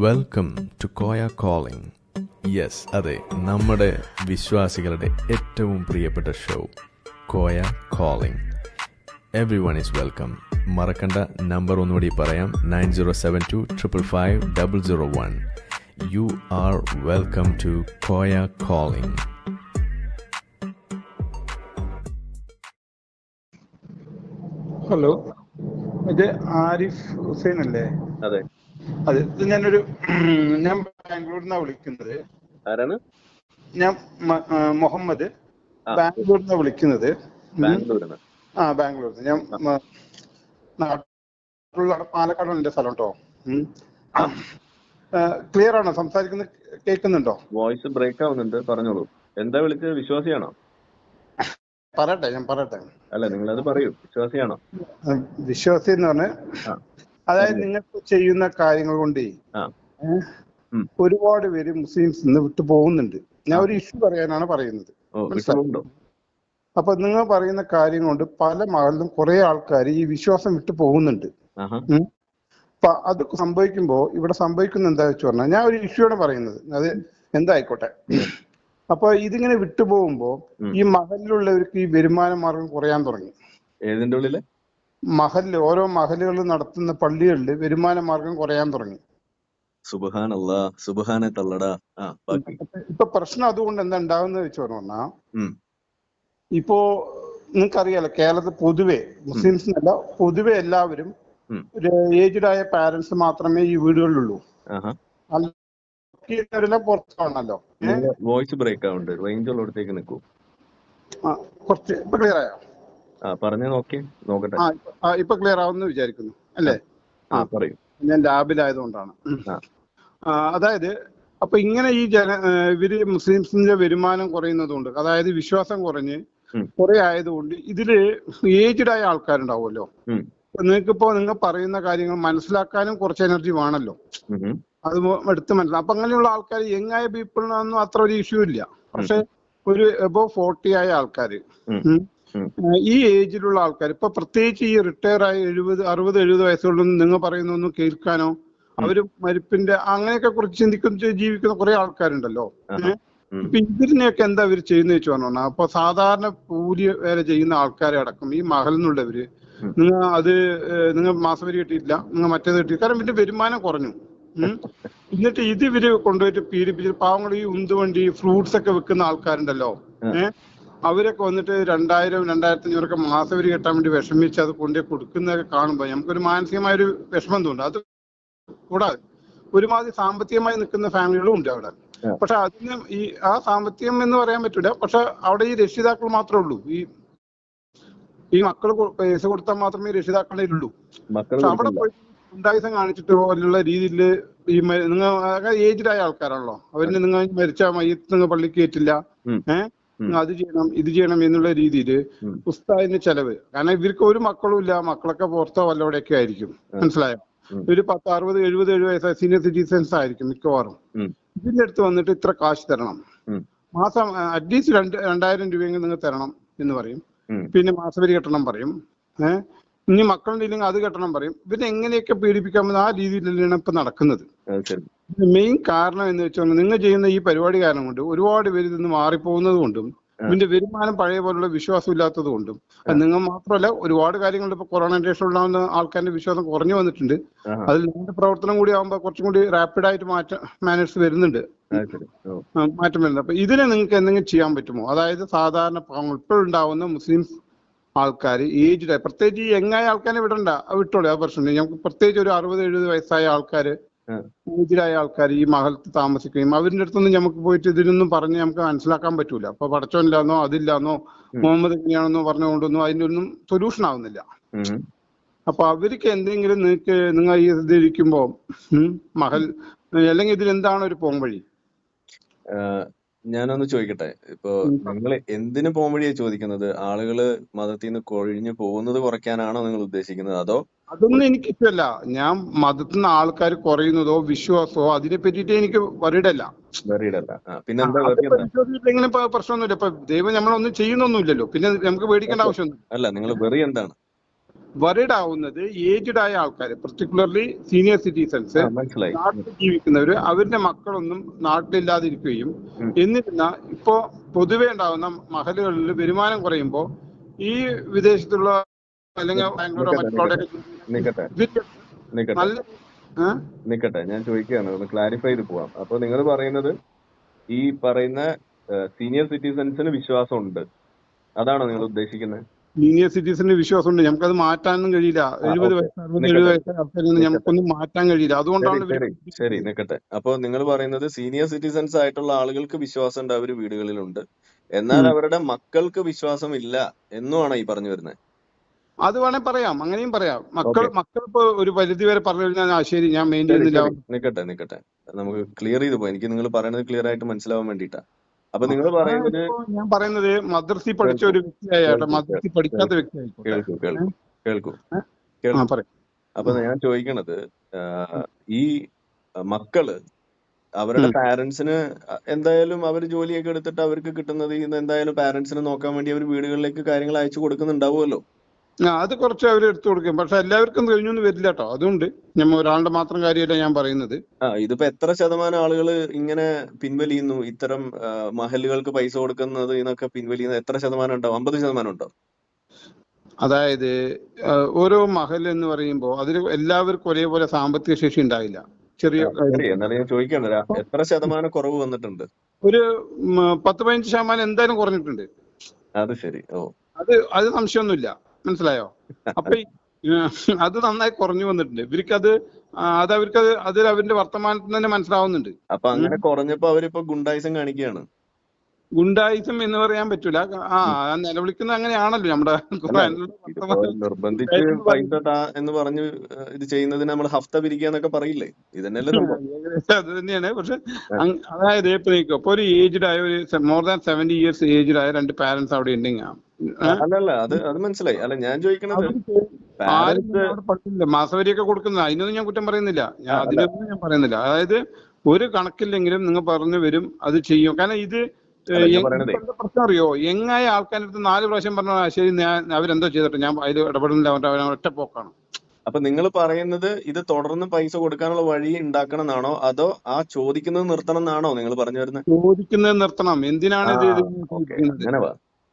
Welcome to Koya calling yes അതെ നമ്മുടെ വിശ്വാസികളുടെ ഏറ്റവും പ്രിയപ്പെട്ട show Koya calling everyone is welcome മറക്കണ്ട നമ്പർ ഒന്നുകൂടി പറയാം nine zero seven two triple five double zero one. You are welcome to Koya calling hello ഇത് ആരിഫ് ഹുസൈൻ അല്ലേ അതെ. അതെ ഇത് ഞാനൊരു ഞാൻ ബാംഗ്ലൂരിൽ നിന്നാണ് വിളിക്കുന്നത്. ആരാണ്? ഞാൻ മുഹമ്മദ്. ബാംഗ്ലൂരിൽ നിന്നാണ് വിളിക്കുന്നത്. ആ ബാംഗ്ലൂരിൽ ഞാൻ നാട്ടിലുള്ള പാലക്കാട് എന്റെ സ്ഥലം കേട്ടോ. ക്ലിയർ ആണോ? സംസാരിക്കുന്നത് കേൾക്കുന്നുണ്ടോ? വോയിസ് ബ്രേക്ക് ആവുന്നുണ്ട്. പറഞ്ഞോളൂ. എന്താ വിളിച്ചത്? വിശ്വാസിയാണോ? പറയട്ടെ ഞാൻ പറയട്ടെ. അല്ല നിങ്ങളത് പറയൂ. വിശ്വാസിയാണോ? വിശ്വാസി എന്ന് പറഞ്ഞ അതായത് നിങ്ങൾ ചെയ്യുന്ന കാര്യങ്ങൾ കൊണ്ടേ. ഒരുപാട് പേര് മുസ്ലിംസ് ഇന്ന് വിട്ടു പോകുന്നുണ്ട്. ഞാൻ ഒരു ഇഷ്യൂ പറയാനാണ് പറയുന്നത്. അപ്പൊ നിങ്ങൾ പറയുന്ന കാര്യം കൊണ്ട് പല മകളിലും കുറെ ആൾക്കാർ ഈ വിശ്വാസം വിട്ടു പോകുന്നുണ്ട്. അപ്പൊ അത് സംഭവിക്കുമ്പോ ഇവിടെ സംഭവിക്കുന്ന എന്താ വെച്ച് പറഞ്ഞാൽ ഞാൻ ഒരു ഇഷ്യൂ ആണ് പറയുന്നത്. അത് എന്തായിക്കോട്ടെ. അപ്പൊ ഇതിങ്ങനെ വിട്ടുപോകുമ്പോ. ഈ മകളിലുള്ളവർക്ക് ഈ വരുമാന മാർഗം കുറയാൻ തുടങ്ങി. ഏതിന്റെ ഉള്ളിൽ? മഹലിൽ ഓരോ മഹലുകൾ നടത്തുന്ന പള്ളികളിൽ വരുമാന മാർഗം കുറയാൻ തുടങ്ങി. ഇപ്പൊ പ്രശ്നം അതുകൊണ്ട് എന്താ ഉണ്ടാവുന്ന വെച്ച് പറഞ്ഞാ ഇപ്പോ നിങ്ങൾക്കറിയാലോ കേരളത്തിൽ പൊതുവെ മുസ്ലിംസ് എന്നല്ല പൊതുവെ എല്ലാവരും ഒരു ഏജ്ഡ് ആയ പാരന്റ്സ് മാത്രമേ ഈ വീടുകളിലുള്ളൂ. പുറത്താണല്ലോ. വോയിസ് ബ്രേക്ക് ആവുന്നുണ്ട്. റേഞ്ച് ഉള്ളിടത്തേക്ക് നിൽക്കൂ ആ, കുറച്ച് ഇപ്പൊ ക്ലിയർ ആയോ? പറഞ്ഞ നോക്കി നോക്കട്ടെ. ഇപ്പൊ- ക്ലിയർ ആവുമെന്ന് വിചാരിക്കുന്നു അല്ലേ? ആ പറയൂ. ഞാൻ ലാബിലായതുകൊണ്ടാണ് അതായത് അപ്പൊ ഇങ്ങനെ ഈ ജന ഇവർ മുസ്ലിംസിന്റെ വരുമാനം കുറയുന്നതുകൊണ്ട് അതായത് വിശ്വാസം കുറഞ്ഞ്. കുറെ ആയതുകൊണ്ട് ഇതിൽ ഏജ്ഡ് ആയ ആൾക്കാരുണ്ടാവുമല്ലോ. നിങ്ങൾക്കിപ്പോ നിങ്ങൾക്ക് ഇപ്പോ നിങ്ങൾ പറയുന്ന കാര്യങ്ങൾ മനസ്സിലാക്കാനും കുറച്ച് എനർജി വേണമല്ലോ. അത് എടുത്ത് മനസ്സിലാക്കാം അപ്പൊ അങ്ങനെയുള്ള ആൾക്കാർ യങ് ആയ പീപ്പിളിനൊന്നും അത്ര ഒരു ഇഷ്യൂ ഇല്ല. പക്ഷെ ഒരു എബോ ഫോർട്ടി ആയ ആൾക്കാർ ഈ ഏജിലുള്ള ആൾക്കാർ ഇപ്പൊ പ്രത്യേകിച്ച് ഈ റിട്ടയർ ആയ എഴുപത് അറുപത് എഴുപത് വയസ്സുള്ളൊന്നും നിങ്ങൾ പറയുന്നൊന്നും കേൾക്കാനോ അവർ മരിപ്പിന്റെ അങ്ങനെയൊക്കെ കുറിച്ച് ചിന്തിക്കുന്ന ജീവിക്കുന്ന കുറെ ആൾക്കാരുണ്ടല്ലോ. ഇപ്പൊ ഇതിനെയൊക്കെ എന്താ ഇവർ ചെയ്യുന്ന വെച്ച് പറഞ്ഞാൽ അപ്പൊ സാധാരണ കൂലി വേല ചെയ്യുന്ന ആൾക്കാരെ അടക്കം ഈ മഹൽ എന്നുള്ളവര് നിങ്ങൾ അത് നിങ്ങൾ മാസവരി കിട്ടിയില്ല നിങ്ങൾ മറ്റേത് കിട്ടി കാരണം ഇതിന്റെ വരുമാനം കുറഞ്ഞു. എന്നിട്ട് ഇത് ഇവർ കൊണ്ടുപോയിട്ട് പീഡിപ്പിച്ച് പാവങ്ങൾ ഈ ഉന്തുവണ്ടി ഫ്രൂട്ട്സ് ഒക്കെ വെക്കുന്ന ആൾക്കാരുണ്ടല്ലോ. ഏഹ് അവരൊക്കെ വന്നിട്ട് രണ്ടായിരം രണ്ടായിരത്തി അഞ്ഞൂറൊക്കെ മാസം ഒരു കെട്ടാൻ വേണ്ടി വിഷമിച്ച് അത് കൊണ്ടുപോയി കൊടുക്കുന്നതൊക്കെ കാണുമ്പോൾ നമുക്കൊരു മാനസികമായൊരു വിഷമം തോന്നും അത് കൂടാതെ ഒരുമാതിരി സാമ്പത്തികമായി നിൽക്കുന്ന ഫാമിലികളും ഉണ്ട് അവിടെ. പക്ഷെ അതിന് ഈ ആ സാമ്പത്തികം എന്ന് പറയാൻ പറ്റൂല. പക്ഷെ അവിടെ ഈ രക്ഷിതാക്കൾ മാത്രമേ ഉള്ളൂ. ഈ ഈ മക്കൾ പൈസ കൊടുത്താൽ മാത്രമേ രക്ഷിതാക്കളുടെ ഉള്ളൂ പക്ഷെ അവിടെ പോയി ഉണ്ടായിസം കാണിച്ചിട്ട് പോലുള്ള രീതിയിൽ ഈ നിങ്ങൾ ഏജ്ഡ് ആയ ആൾക്കാരാണല്ലോ. അവർ നിങ്ങൾ മരിച്ച മയ്യത്ത് നിങ്ങൾ പള്ളിക്ക് കയറ്റില്ല. ഏഹ്. അത് ചെയ്യണം ഇത് ചെയ്യണം എന്നുള്ള രീതിയിൽ ഉസ്താദിന്റെ ഉസ്താദിന് ചെലവ്. കാരണം ഇവർക്ക് ഒരു മക്കളും ഇല്ല മക്കളൊക്കെ പുറത്തോ വല്ലവിടെയൊക്കെ ആയിരിക്കും. മനസ്സിലായോ? ഒരു പത്ത് അറുപത് എഴുപത് എഴുപത് വയസ്സായ സീനിയർ സിറ്റിസൺസ് ആയിരിക്കും മിക്കവാറും. ഇതിന്റെ അടുത്ത് വന്നിട്ട് ഇത്ര കാശ് തരണം. മാസം അറ്റ്ലീസ്റ്റ് രണ്ട് രണ്ടായിരം രൂപയെങ്കിലും നിങ്ങൾ തരണം എന്ന് പറയും. പിന്നെ മാസവരി കെട്ടണം പറയും. ഏഹ് ഇനി മക്കളുടെ ഇല്ലെങ്കിൽ അത് കെട്ടണം പറയും. പിന്നെ എങ്ങനെയൊക്കെ പീഡിപ്പിക്കാമെന്ന് ആ രീതിയിലാണ് ഇപ്പൊ നടക്കുന്നത്. മെയിൻ കാരണം എന്ന് വെച്ചാൽ നിങ്ങൾ ചെയ്യുന്ന ഈ പരിപാടി കാരണം കൊണ്ട് ഒരുപാട് പേര് ഇതിന്ന് മാറിപ്പോകുന്നത് കൊണ്ടും ഇതിന്റെ വരുമാനം പഴയ പോലുള്ള വിശ്വാസം ഇല്ലാത്തത് കൊണ്ടും നിങ്ങൾ മാത്രമല്ല ഒരുപാട് കാര്യങ്ങൾ ഇപ്പൊ കൊറോണ ശേഷം ഉണ്ടാകുന്ന ആൾക്കാരുടെ വിശ്വാസം കുറഞ്ഞു വന്നിട്ടുണ്ട്. അതിൽ നിങ്ങളുടെ പ്രവർത്തനം കൂടി ആകുമ്പോൾ കുറച്ചും കൂടി റാപ്പിഡ് ആയിട്ട് മാറ്റം മാനേഴ്സ് വരുന്നുണ്ട്. മാറ്റം വരുന്നത് അപ്പൊ ഇതിനെ നിങ്ങൾക്ക് എന്തെങ്കിലും ചെയ്യാൻ പറ്റുമോ? അതായത് സാധാരണ പാവങ്ങൾ ഇപ്പോഴുണ്ടാവുന്ന മുസ്ലിംസ് ആൾക്കാർ ഏജ്ഡ് പ്രത്യേകിച്ച് ഈ യങ്ങായ ആൾക്കാരെ വിടണ്ട. വിട്ടോളൂ ആ പ്രശ്നം നമുക്ക് പ്രത്യേകിച്ച് ഒരു അറുപത് എഴുപത് വയസ്സായ ആൾക്കാർ ഏജ്ഡ് ഏജ്ഡായ ആൾക്കാർ ഈ മഹലത്ത് താമസിക്കുകയും അവരുടെ അടുത്തൊന്നും നമുക്ക് പോയിട്ട് ഇതിനൊന്നും പറഞ്ഞ് നമുക്ക് മനസ്സിലാക്കാൻ പറ്റൂല. അപ്പൊ പടച്ചോനില്ലാന്നോ അതില്ലാന്നോ മുഹമ്മദ് എങ്ങനെയാണെന്നോ പറഞ്ഞുകൊണ്ടൊന്നും അതിന്റെ ഒന്നും സൊല്യൂഷൻ ആവുന്നില്ല. അപ്പൊ അവർക്ക് എന്തെങ്കിലും നിങ്ങൾക്ക് നിങ്ങൾ ഈ ഇതിരിക്കുമ്പോ ഉം, മഹൽ അല്ലെങ്കിൽ ഇതിൽ എന്താണ് ഒരു പോംവഴി? ഞാനൊന്ന് ചോദിക്കട്ടെ? ഇപ്പൊ നിങ്ങൾ എന്തിനു പോകാൻ വഴിയാ ചോദിക്കുന്നത്? ആളുകൾ മതത്തിൽ നിന്ന് കൊഴിഞ്ഞു പോകുന്നത് കുറയ്ക്കാനാണോ നിങ്ങൾ ഉദ്ദേശിക്കുന്നത്? അതോ അതൊന്നും എനിക്ക് ഇഷ്ടമല്ല ഞാൻ മതത്തിൽ നിന്ന് ആൾക്കാർ കുറയുന്നതോ വിശ്വാസമോ അതിനെ പറ്റിയിട്ട് എനിക്ക് വറിയിടല്ല പിന്നെന്താ പ്രശ്നമൊന്നുമില്ല. ഇപ്പൊ ദൈവം നമ്മളൊന്നും ചെയ്യുന്നൊന്നുമില്ലല്ലോ. പിന്നെ നമുക്ക് പേടിക്കേണ്ട ആവശ്യമൊന്നും അല്ല നിങ്ങൾ വെറി എന്താണ്? വറിഡ് ആവുന്നത് ഏജ്ഡ് ആയ ആൾക്കാർ പർട്ടിക്കുലർലി സീനിയർ സിറ്റിസൺസ് നാട്ടിൽ ജീവിക്കുന്നവര് അവരുടെ മക്കളൊന്നും നാട്ടിലില്ലാതിരിക്കുകയും എന്നിരുന്നാൽ എന്നിരുന്ന ഇപ്പോ പൊതുവെ ഉണ്ടാവുന്ന മഹലുകളിൽ വരുമാനം കുറയുമ്പോൾ ഈ വിദേശത്തുള്ള അല്ലെങ്കിൽ ബാംഗ്ലൂരോ മറ്റുള്ള നല്ല നിക്കട്ടെ ഞാൻ ചോദിക്കുകയാണ് ഒന്ന് ക്ലാരിഫൈ ചെയ്ത് പോവാം. അപ്പൊ നിങ്ങൾ പറയുന്നത് ഈ പറയുന്ന സീനിയർ സിറ്റിസൺസിന് വിശ്വാസമുണ്ട്. അതാണോ നിങ്ങൾ ഉദ്ദേശിക്കുന്നത് സീനിയർ സിറ്റിസന്റെ വിശ്വാസമുണ്ട്. നമുക്കത് മാറ്റാനും കഴിയില്ല. എഴുപത്. വയസ്സ് അറുപത്. എഴുപത് വയസ്സ് നമുക്കൊന്നും മാറ്റാൻ കഴിയില്ല. അതുകൊണ്ടാണ് ശരി നിൽക്കട്ടെ അപ്പൊ നിങ്ങൾ പറയുന്നത് സീനിയർ സിറ്റിസൻസ് ആയിട്ടുള്ള ആളുകൾക്ക് വിശ്വാസം ഉണ്ട് അവർ വീടുകളിലുണ്ട്. എന്നാൽ അവരുടെ മക്കൾക്ക് വിശ്വാസം ഇല്ല എന്നുമാണ് ഈ പറഞ്ഞു വരുന്നത്. അത് വേണേ പറയാം. അങ്ങനെയും പറയാം. മക്കൾ മക്കൾ ഇപ്പൊ ഒരു പരിധി വരെ പറഞ്ഞു കഴിഞ്ഞാൽ ശരി ഞാൻ മെയിൻ ചെയ്യുന്നില്ല. നിക്കട്ടെ നിക്കട്ടെ. നമുക്ക് ക്ലിയർ ചെയ്തു പോയി. എനിക്ക് നിങ്ങൾ പറയുന്നത് ക്ലിയർ ആയിട്ട് മനസ്സിലാവാൻ വേണ്ടിട്ടാ അപ്പൊ നിങ്ങൾ പറയുന്നത് ഞാൻ പറയുന്നത് മദ്രസി പഠിച്ച ഒരു വ്യക്തിയായിട്ട് മദ്രസി പഠിക്കാത്ത വ്യക്തി ആയിക്കോട്ടെ കേൾക്കൂ. കേൾക്കൂ. കേൾക്കൂ. അപ്പൊ ഞാൻ ചോദിക്കണത് ഈ മക്കൾ അവരുടെ. പാരന്റ്സിന് എന്തായാലും അവർ ജോലിയൊക്കെ എടുത്തിട്ട് അവർക്ക് കിട്ടുന്നത് എന്തായാലും പാരന്റ്സിനെ നോക്കാൻ വേണ്ടി അവർ വീടുകളിലേക്ക് കാര്യങ്ങൾ അയച്ചു കൊടുക്കുന്നുണ്ടാവുമല്ലോ. ആ, അത് കുറച്ച് അവർ എടുത്തു കൊടുക്കും. പക്ഷെ എല്ലാവർക്കും കഴിഞ്ഞൊന്നും വരില്ല കേട്ടോ അതുകൊണ്ട് ഞമ്മ ഒരാളുടെ മാത്രം കാര്യമല്ല ഞാൻ പറയുന്നത്. ആ ഇതിപ്പോ എത്ര ശതമാനം ആളുകൾ ഇങ്ങനെ പിൻവലിയുന്നു? ഇത്തരം മഹലുകൾക്ക് പൈസ കൊടുക്കുന്നത് എന്നൊക്കെ പിൻവലിയുന്നത് എത്ര ശതമാനം ഉണ്ടാവും അമ്പത് ശതമാനം ഉണ്ടോ? അതായത് ഓരോ മഹൽ എന്ന് പറയുമ്പോൾ അതിൽ എല്ലാവർക്കും ഒരേപോലെ സാമ്പത്തിക ശേഷി ഉണ്ടാവില്ല. ചെറിയ ചോദിക്കണ്ട എത്ര ശതമാനം കുറവ് വന്നിട്ടുണ്ട്? ഒരു പത്ത് പതിനഞ്ച് ശതമാനം എന്തായാലും കുറഞ്ഞിട്ടുണ്ട്. അത് ശരി. ഓ. അത് അത് സംശയമൊന്നുമില്ല. മനസ്സിലായോ? അപ്പൊ അത് നന്നായി കുറഞ്ഞു വന്നിട്ടുണ്ട്. ഇവർക്ക് അത് അത് അവർക്ക് അത് അതിൽ അവരുടെ വർത്തമാനത്തിൽ തന്നെ മനസ്സിലാവുന്നുണ്ട്. അപ്പൊ അങ്ങനെ കുറഞ്ഞപ്പോ അവരിപ്പോ ഗുണ്ടായിസം കാണിക്കുകയാണ്. ഗുണ്ടായിസം എന്ന് പറയാൻ പറ്റൂല. ആ നിലവിളിക്കുന്നത് അങ്ങനെയാണല്ലോ നമ്മുടെ നിർബന്ധിച്ച് പൈസ എന്ന് പറഞ്ഞു ഇത് ചെയ്യുന്നതിന് നമ്മൾ ഹഫ്ത പിരിക്കാന്നൊക്കെ പറയില്ലേ? ഇതന്നെയല്ലേ അത് തന്നെയാണ്. പക്ഷെ അതായത് ഇപ്പൊ ഒരു ഏജ്ഡ് ആയ ഒരു more than seventy years aged ആയ രണ്ട് പാരന്റ്സ് അവിടെ ഉണ്ടെങ്കിൽ അല്ലല്ല അത് അത് മനസ്സിലായി. അല്ല ഞാൻ ചോദിക്കണത് മാസവരിയൊക്കെ കൊടുക്കുന്നത് അതിനൊന്നും ഞാൻ കുറ്റം പറയുന്നില്ല. അതിനൊന്നും ഞാൻ പറയുന്നില്ല. അതായത് ഒരു കണക്കില്ലെങ്കിലും നിങ്ങൾ പറഞ്ഞു വരും അത് ചെയ്യും. കാരണം ഇത് പ്രശ്നം അറിയോ? എങ്ങായ ആൾക്കാരുടെ അടുത്ത് നാല് പ്രാവശ്യം പറഞ്ഞ ശരി ഞാൻ അവരെന്തോ ചെയ്തിട്ട് ഞാൻ അതിൽ ഇടപെടുന്നില്ല. അവരുടെ ഒറ്റ പോക്കാണ്. അപ്പൊ നിങ്ങൾ പറയുന്നത് ഇത് തുടർന്ന് പൈസ കൊടുക്കാനുള്ള വഴി ഉണ്ടാക്കണം എന്നാണോ അതോ ആ ചോദിക്കുന്നത് നിർത്തണം എന്നാണോ നിങ്ങൾ പറഞ്ഞു വരുന്നത്? ചോദിക്കുന്നത് നിർത്തണം. എന്തിനാണ് ഇത്? അങ്ങനെ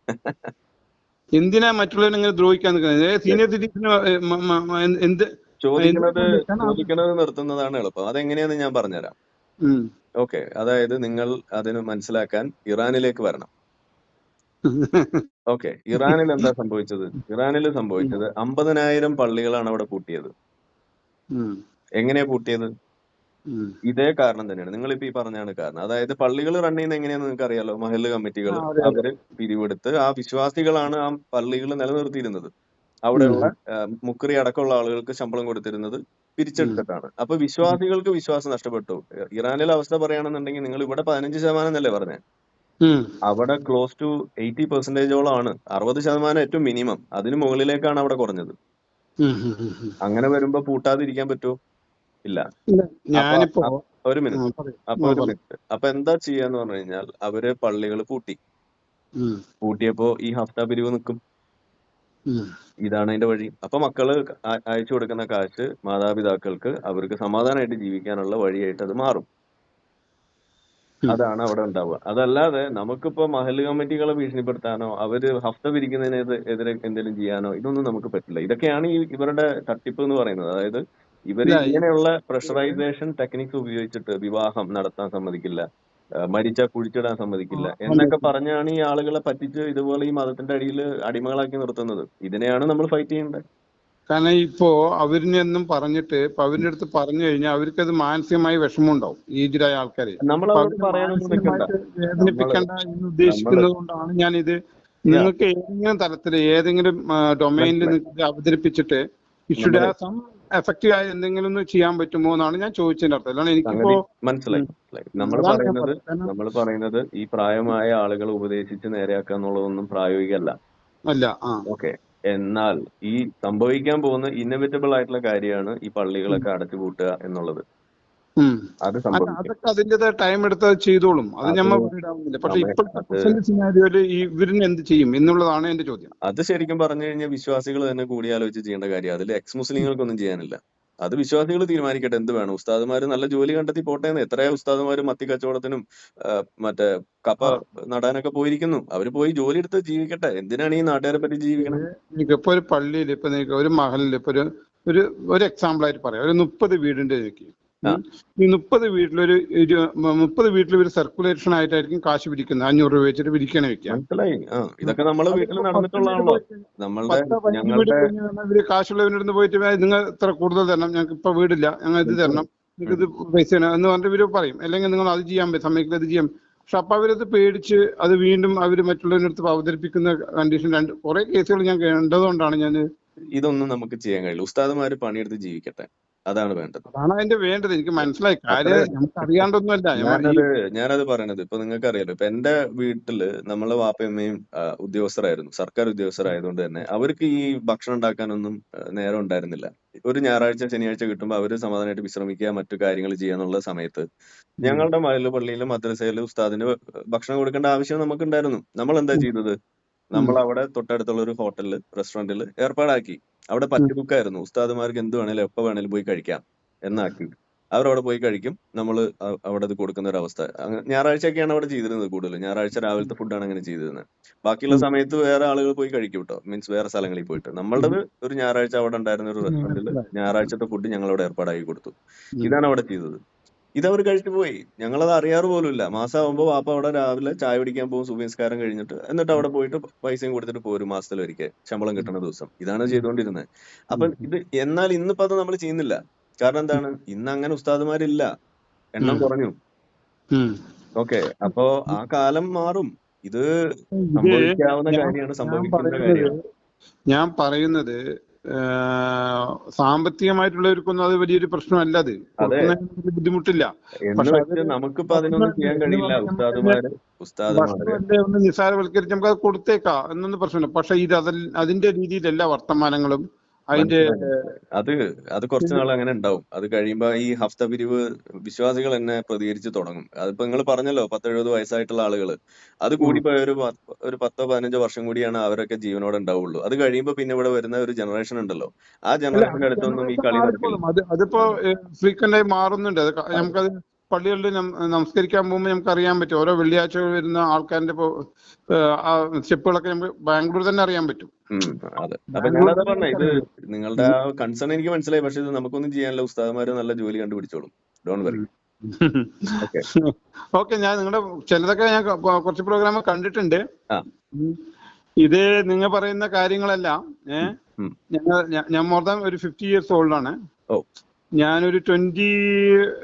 എന്തിനാ മറ്റുള്ളവരെ ഇങ്ങനെ ദ്രോഹിക്കാൻ നിൽക്കുന്നത്? സീനിയർ സിറ്റിസിന് എന്ത് ചോദിക്കുന്നത് ചോദിക്കുന്നത് നിർത്തുന്നതാണ് എളുപ്പം. അതെങ്ങനെയാന്ന് ഞാൻ പറഞ്ഞുതരാം. ഓക്കെ അതായത് നിങ്ങൾ അതിന് മനസ്സിലാക്കാൻ ഇറാനിലേക്ക് വരണം. ഓക്കെ ഇറാനിൽ എന്താ സംഭവിച്ചത്? ഇറാനിൽ സംഭവിച്ചത് അമ്പതിനായിരം പള്ളികളാണ് അവിടെ പൂട്ടിയത്. എങ്ങനെയാ പൂട്ടിയത്. ഇതേ കാരണം തന്നെയാണ്. നിങ്ങൾ ഇപ്പൊ ഈ പറഞ്ഞാണ് കാരണം. അതായത് പള്ളികൾ റൺ ചെയ്യുന്ന എങ്ങനെയാന്ന് നിങ്ങൾക്ക് അറിയാലോ മഹല്ല് കമ്മിറ്റികൾ. അവർ പിരിവെടുത്ത് ആ വിശ്വാസികളാണ് ആ പള്ളികൾ നിലനിർത്തിയിരുന്നത്. അവിടെയുള്ള മുക്കറി അടക്കമുള്ള ആളുകൾക്ക് ശമ്പളം കൊടുത്തിരുന്നത് പിരിച്ചെടുത്തിട്ടാണ്. അപ്പൊ വിശ്വാസികൾക്ക് വിശ്വാസം നഷ്ടപ്പെട്ടു. ഇറാനിലെ അവസ്ഥ പറയുകയാണെന്നുണ്ടെങ്കിൽ നിങ്ങൾ ഇവിടെ പതിനഞ്ച് ശതമാനം എന്നല്ലേ പറഞ്ഞേ. അവിടെ ക്ലോസ് ടു എയ്റ്റി പെർസെന്റേജോളം ആണ് അറുപത് ശതമാനം ഏറ്റവും മിനിമം അതിന് മുകളിലേക്കാണ് അവിടെ കുറഞ്ഞത്. അങ്ങനെ വരുമ്പോ പൂട്ടാതിരിക്കാൻ പറ്റുമോ ഇല്ല. ഞാനിപ്പോ ഒരു മിനിറ്റ്. അപ്പൊ ഒരു മിനിറ്റ്. അപ്പൊ എന്താ ചെയ്യാന്ന് പറഞ്ഞു കഴിഞ്ഞാൽ അവർ പള്ളികൾ പൂട്ടി. പൂട്ടിയപ്പോ ഈ ഹഫ്ത പിരിവ് നിൽക്കും. ഇതാണ് അതിന്റെ വഴി. അപ്പൊ മക്കൾ അയച്ചു കൊടുക്കുന്ന കാശ് മാതാപിതാക്കൾക്ക് അവർക്ക് സമാധാനമായിട്ട് ജീവിക്കാനുള്ള വഴിയായിട്ട് അത് മാറും. അതാണ് അവിടെ ഉണ്ടാവുക. അതല്ലാതെ നമുക്കിപ്പോ മഹൽ കമ്മിറ്റികളെ ഭീഷണിപ്പെടുത്താനോ അവർ ഹഫ്ത പിരിക്കുന്നതിന് എതിരെ എന്തെങ്കിലും ചെയ്യാനോ ഇതൊന്നും നമുക്ക് പറ്റില്ല. ഇതൊക്കെയാണ് ഈ ഇവരുടെ തട്ടിപ്പ് എന്ന് പറയുന്നത്. അതായത് ഇവർ ഇങ്ങനെയുള്ള പ്രഷറൈസേഷൻ ടെക്നിക്സ് ഉപയോഗിച്ചിട്ട് വിവാഹം നടത്താൻ സമ്മതിക്കില്ല. മരിച്ച കുഴിച്ചിടാൻ സമ്മതിക്കില്ല. എന്നൊക്കെ പറഞ്ഞാണ് ഈ ആളുകളെ പറ്റിച്ച് ഇതുപോലെ ഈ മതത്തിന്റെ അടിയിൽ അടിമകളാക്കി നിർത്തുന്നത്. ഇതിനെയാണ് നമ്മൾ ഫൈറ്റ് ചെയ്യേണ്ടത്. കാരണം ഇപ്പോ അവരിനൊന്നും പറഞ്ഞിട്ട് ഇപ്പൊ അവരുടെ അടുത്ത് പറഞ്ഞു കഴിഞ്ഞാൽ അവർക്ക് അത് മാനസികമായി വിഷമം ഉണ്ടാവും ഏജിലായ ആൾക്കാര് വേദനിപ്പിക്കണ്ട എന്ന് ഉദ്ദേശിക്കുന്നത് കൊണ്ടാണ് ഞാൻ ഇത് നിങ്ങൾക്ക് ഏതെങ്കിലും തരത്തിൽ ഏതെങ്കിലും ഡൊമൈനിൽ അവതരിപ്പിച്ചിട്ട് ഷുഡ് ഹാവ് സം എഫക്റ്റീവ് ആയി എന്തെങ്കിലും ഒന്ന് ചെയ്യാൻ പറ്റുമോ എന്നാണ് ഞാൻ ചോദിച്ചതിന്റെ അർത്ഥം. അല്ലാണ്ട് എനിക്ക് ഇപ്പോ മനസ്സിലായി നമ്മൾ പറയുന്നത് നമ്മൾ പറയുന്നത് ഈ പ്രായമായ ആളുകൾ ഉപദേശിച്ച് നേരെയാക്കുക എന്നുള്ളതൊന്നും പ്രായോഗികമല്ല. അല്ല ആ. ഓക്കെ. എന്നാൽ ഈ സംഭവിക്കാൻ പോകുന്ന ഇന്നവിറ്റബിൾ ആയിട്ടുള്ള കാര്യമാണ് ഈ പള്ളികളൊക്കെ അടച്ചുപൂട്ടുക എന്നുള്ളത്. അത് അതൊക്കെ അതിന്റേതായ ടൈം എടുത്ത് അത് ചെയ്തോളും. അത് ഞമ്മ പക്ഷെ ഇപ്പോഴത്തെ ഈ ഇവരിന് എന്ത് ചെയ്യും? എന്നുള്ളതാണ് എന്റെ ചോദ്യം. അത് ശരിക്കും പറഞ്ഞു കഴിഞ്ഞാൽ വിശ്വാസികൾ തന്നെ കൂടിയാലോചിച്ച് ചെയ്യേണ്ട കാര്യം. അതിൽ എക്സ് മുസ്ലിങ്ങൾക്കൊന്നും ചെയ്യാനില്ല. അത് വിശ്വാസികൾ തീരുമാനിക്കട്ടെ എന്ത് വേണം. ഉസ്താദുമാർ നല്ല ജോലി കണ്ടെത്തി പോട്ടെ എന്ന് എത്രയോ ഉസ്താദുമാർ മത്തി കച്ചവടത്തിനും മറ്റേ കപ്പ നടാനൊക്കെ പോയിരിക്കുന്നു. അവർ പോയി ജോലി എടുത്ത് ജീവിക്കട്ടെ. എന്തിനാണ് ഈ നാട്ടുകാരെ പറ്റി ജീവിക്കണത് ഇപ്പൊ ഒരു പള്ളിയിൽ ഇപ്പൊ ഒരു മഹലിൽ ഇപ്പൊ ഒരു ഒരു എക്സാമ്പിൾ ആയിട്ട് പറയാം. ഒരു മുപ്പത് വീടിന്റെ. ഈ മുപ്പത് വീട്ടിലൊരു മുപ്പത് വീട്ടിൽ ഒരു സർക്കുലേഷൻ ആയിട്ടായിരിക്കും കാശ് പിരിക്കുന്നത് അഞ്ഞൂറ് രൂപ വെച്ചിട്ട് പിരിക്കണ വെക്കാം മനസ്സിലായി. ഇതൊക്കെ നമ്മളെ വീട്ടിൽ നടന്നിട്ടുള്ളതാണല്ലോ. നമ്മളുടെ ഞങ്ങളുടെ കാശുള്ളവരുടെ പോയിട്ട് നിങ്ങൾ ഇത്ര കൂടുതൽ തരണം. ഞങ്ങൾക്ക് ഇപ്പൊ വീടില്ല. ഞങ്ങൾ ഇത് തരണം. നിങ്ങൾക്ക് ഇത് പൈസ തരണം. എന്ന് പറഞ്ഞിട്ട് ഇവർ പറയും. അല്ലെങ്കിൽ നിങ്ങൾ അത് ചെയ്യാൻ പറ്റും സമയത്ത് ഇത് ചെയ്യാം പക്ഷെ അപ്പൊ അവരത് പേടിച്ച് അത് വീണ്ടും അവർ മറ്റുള്ളവരടുത്ത് അവതരിപ്പിക്കുന്ന കണ്ടീഷൻ രണ്ട് കുറെ കേസുകൾ ഞാൻ കേട്ടതുകൊണ്ടാണ് ഞാൻ ഇതൊന്നും നമുക്ക് ചെയ്യാൻ കഴിയില്ല. ഉസ്താദുമാര് പണിയെടുത്ത് ജീവിക്കട്ടെ. അതാണ് വേണ്ടത്. അതാണ് അതിന്റെ വേണ്ടത്. എനിക്ക് മനസ്സിലായി. കാര്യം നമുക്ക് അറിയാണ്ടൊന്നുമല്ല. ഞാനത് പറയണത് ഇപ്പൊ നിങ്ങൾക്ക് അറിയാലോ ഇപ്പൊ എന്റെ വീട്ടിൽ നമ്മളെ വാപ്പയമ്മയും അമ്മയും ഉദ്യോഗസ്ഥരായിരുന്നു. സർക്കാർ ഉദ്യോഗസ്ഥരായതുകൊണ്ട് തന്നെ അവർക്ക് ഈ ഭക്ഷണം ഉണ്ടാക്കാനൊന്നും നേരം ഉണ്ടായിരുന്നില്ല. ഒരു ഞായറാഴ്ച ശനിയാഴ്ച കിട്ടുമ്പോൾ അവർ സമാധാനമായിട്ട് വിശ്രമിക്കുക മറ്റു കാര്യങ്ങൾ ചെയ്യാന്നുള്ള സമയത്ത് ഞങ്ങളുടെ മഹൽ പള്ളിയിലും മദ്രസയിലും ഉസ്താദിന് ഭക്ഷണം കൊടുക്കേണ്ട ആവശ്യം നമുക്ക് ഉണ്ടായിരുന്നു നമ്മൾ എന്താ ചെയ്തത്? നമ്മൾ അവിടെ തൊട്ടടുത്തുള്ള ഒരു ഹോട്ടലിൽ റെസ്റ്റോറന്റിൽ ഏർപ്പാടാക്കി. അവിടെ പറ്റുബുക്കായിരുന്നു ഉസ്താദുമാർക്ക് എന്ത് വേണേലും എപ്പോ വേണേലും പോയി കഴിക്കാം എന്നാക്കി. അവരവിടെ പോയി കഴിക്കും. നമ്മൾ അവിടെ അത് കൊടുക്കുന്ന ഒരു അവസ്ഥ. ഞായറാഴ്ചയൊക്കെയാണ് അവിടെ ചെയ്തിരുന്നത് കൂടുതൽ ഞായറാഴ്ച രാവിലത്തെ ഫുഡാണ് അങ്ങനെ ചെയ്തിരുന്നത്. ബാക്കിയുള്ള സമയത്ത് വേറെ ആളുകൾ പോയി കഴിക്കും കേട്ടോ മീൻസ് വേറെ സ്ഥലങ്ങളിൽ പോയിട്ട്. നമ്മളുടെ ഒരു ഞായറാഴ്ച അവിടെ ഉണ്ടായിരുന്ന ഒരു റെസ്റ്റോറന്റിൽ ഞായറാഴ്ചത്തെ ഫുഡ് ഞങ്ങൾ അവിടെ ഏർപ്പാടാക്കി കൊടുത്തു. ഇതാണ് അവിടെ ചെയ്തത്. ഇതവർ കഴിച്ചു പോയി. ഞങ്ങളത് അറിയാറ് പോലുമില്ല. മാസമാകുമ്പോൾ വാപ്പ അവിടെ രാവിലെ ചായ കുടിക്കാൻ പോകും സുബഹിസ്കാരം കഴിഞ്ഞിട്ട്. എന്നിട്ട് അവിടെ പോയിട്ട് പൈസയും കൊടുത്തിട്ട് പോരും മാസത്തിൽ ഒരിക്കൽ ശമ്പളം കിട്ടുന്ന ദിവസം. ഇതാണ് ചെയ്തുകൊണ്ടിരുന്നത് അപ്പൊ ഇത് എന്നാൽ ഇന്നിപ്പോ അത് നമ്മൾ ചെയ്യുന്നില്ല. കാരണം എന്താണ്? ഇന്ന് അങ്ങനെ ഉസ്താദുമാരില്ല. എണ്ണം കുറഞ്ഞു. ഓക്കെ. അപ്പോ ആ കാലം മാറും. ഇത് സംഭവിക്കാവുന്ന കാര്യമാണ് സംഭവിക്കുന്ന കാര്യമാണ്. ഞാൻ പറയുന്നത് സാമ്പത്തികമായിട്ടുള്ളവർക്കൊന്നും അത് വലിയൊരു പ്രശ്നമല്ല അത്. ബുദ്ധിമുട്ടില്ല. പക്ഷെ നമുക്കിപ്പോ അതിനൊന്നും ചെയ്യാൻ കഴിയില്ല. ഒന്ന് നിസ്സാരവൽക്കരിച്ച് നമുക്ക് അത് കൊടുത്തേക്കാം. എന്നൊന്നും പ്രശ്നമില്ല. പക്ഷെ ഇത് അതിൽ അതിന്റെ രീതിയിലല്ല വർത്തമാനങ്ങളും. അതിന്റെ അത് അത് കുറച്ച് നാൾ അങ്ങനെ ഉണ്ടാവും. അത് കഴിയുമ്പോ ഈ ഹഫ്ത പിരിവ് വിശ്വാസികൾ തന്നെ പ്രതികരിച്ച് തുടങ്ങും. അതിപ്പോ നിങ്ങൾ പറഞ്ഞല്ലോ പത്തെഴുപത് വയസ്സായിട്ടുള്ള ആളുകൾ അത് കൂടിപ്പോയ ഒരു ഒരു പത്തോ പതിനഞ്ചോ വർഷം കൂടിയാണ് അവരൊക്കെ ജീവനോടെ ഉണ്ടാവുള്ളൂ. അത് കഴിയുമ്പോ പിന്നെ ഇവിടെ വരുന്ന ഒരു ജനറേഷൻ ഉണ്ടല്ലോ. ആ ജനറേഷന്റെ അടുത്തൊന്നും ഈ കളി അതിപ്പോ ഫ്രീക്വന്റ് ആയി മാറുന്നുണ്ട്. നമുക്കത് പള്ളികളിൽ നമസ്കരിക്കാൻ പോകുമ്പോൾ നമുക്ക് അറിയാൻ പറ്റും. ഓരോ വെള്ളിയാഴ്ച വരുന്ന ആൾക്കാരുടെ ഇപ്പോ സ്റ്റെപ്പുകളൊക്കെ നമുക്ക് ബാംഗ്ലൂർ തന്നെ അറിയാൻ പറ്റും. ഇത് നിങ്ങളുടെ ആ കൺസേൺ എനിക്ക് മനസ്സിലായി. പക്ഷെ ഇത് നമുക്കൊന്നും ചെയ്യാനില്ല. ഉസ്താദന്മാര് നല്ല ജോലി കണ്ടുപിടിച്ചോളും. ഡോൺ വറി ഓക്കെ ഞാൻ നിങ്ങളുടെ ചിലതൊക്കെ ഞാൻ കുറച്ച് പ്രോഗ്രാം കണ്ടിട്ടുണ്ട്. ഇത് നിങ്ങൾ പറയുന്ന കാര്യങ്ങളെല്ലാം ഏഹ് ഞാൻ- മോർ ദാൻ ഒരു ഫിഫ്റ്റി ഇയേഴ്സ് ഓൾഡ് ആണ്. ഓ. ഞാനൊരു ട്വന്റി